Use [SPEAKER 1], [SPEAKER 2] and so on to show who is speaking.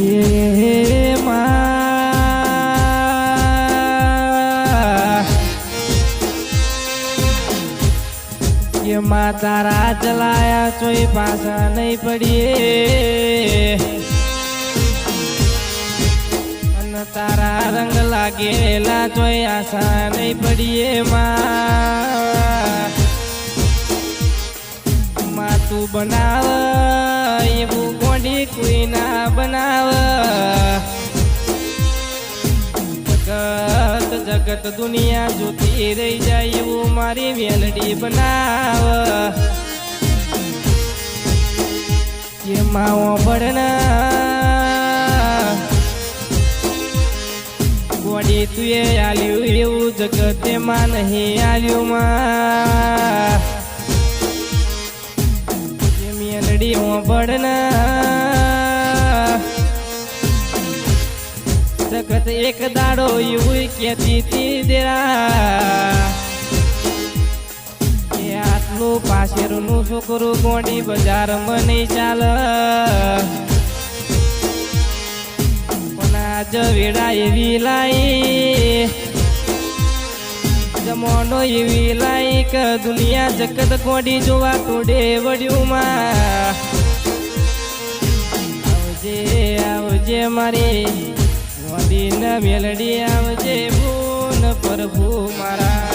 [SPEAKER 1] હે માં તારા ચલાયા ચોઈ પાછા નહીં પડીએ. અને તારા રંગ લાગેલા ચોઈ આશા નહીં પડીએ માં તું બનાવ એવું ગોંડી કોઈ ના બનાવ. જગત જગત દુનિયા જોતી રહી જાય એવું મારી વેલડી બનાવ. માવો પડના ગોડી તુએ આલ્યું, એવું જગતે માં નહીં આલ્યું માં. મેલડી ઓબડના સખત એક દાડો એવું કેતી તી દેરા. આટલું પાછેરનું છોકરું ગોંડી બજાર મને ચાલ. પણ આજ વેડા એવી લાઈ જમોનો એવી લાઈ કે દુનિયા જગત કોડી જોવા તોડે વડ્યું માં આવજે આવજે મારી મોદી મેલડી આવજે ભૂન પ્રભુ મારા.